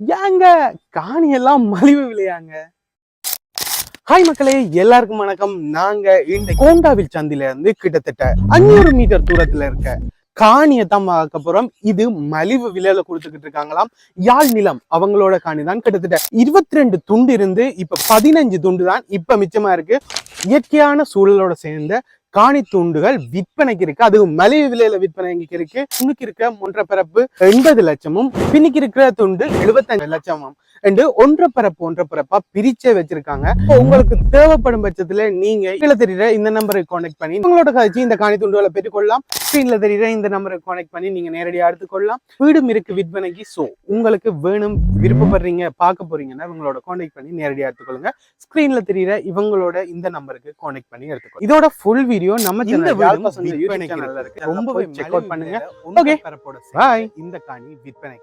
ஏங்க? காணி எல்லாம் மலிவு விலையாங்க. ஹாய் மக்களே எல்லாருக்கும் வணக்கம். நாங்க இந்த கோண்டாவில் சந்தில இருந்து கிட்டத்தட்ட அஞ்சூறு மீட்டர் தூரத்துல இருக்க காணியை தான் பார்க்க போறோம். இது மலிவு விலையில கொடுத்துக்கிட்டு இருக்காங்களாம். யாழ் நிலம் அவங்களோட காணி தான். கிட்டத்தட்ட இருபத்தி ரெண்டு துண்டு இருந்து இப்ப பதினஞ்சு துண்டு தான். இப்ப மிச்சமா இருக்கு. இயற்கையான சூழலோட சேர்ந்த காணி தூண்டுகள் விற்பனைக்கு இருக்கு. அதுவும் மலிவு விலையில விற்பனைக்கு இருக்கு. துணுக்கு இருக்க ஒன்றரை பரப்பு எண்பது லட்சமும் பின்னுக்கு இருக்கிற துண்டு எழுபத்தஞ்சு லட்சமும். ரெண்டு ஒன்றரை பரப்பு ஒன்றரை பரப்பா பிரிச்சே வச்சிருக்காங்க. உங்களுக்கு தேவைப்படும் பட்சத்துல நீங்க கீழே தெரியுற இந்த நம்பருக்கு கான்டெக்ட் பண்ணி உங்களோட கழிச்சு இந்த காணி துண்டுகளை பெற்றுக்கொள்ளலாம் ஸ்கிரீன்ல தெரியுற இந்த நம்பருக்கு கான்டெக்ட் பண்ணி நீங்க நேரடியாக எடுத்துக்கொள்ளலாம். வீடும் இருக்கு விற்பனைக்கு. சோ உங்களுக்கு வேணும் விருப்பப்படுறீங்க பார்க்க போறீங்கன்னா உங்களோட கான்டெக்ட் பண்ணி நேரடியாக எடுத்துக்கொள்ளுங்க. ஸ்கிரீன்ல தெரியுற இவங்களோட இந்த நம்பருக்கு கான்டெக்ட் பண்ணி எடுத்துக்கொள்ளுங்க. இதோட ஃபுல் வீடியோ நம்ம இந்த சேனல் மலிவு செக் அவுட் பண்ணுங்க. சேர்ந்து இந்த காணி விற்பனை.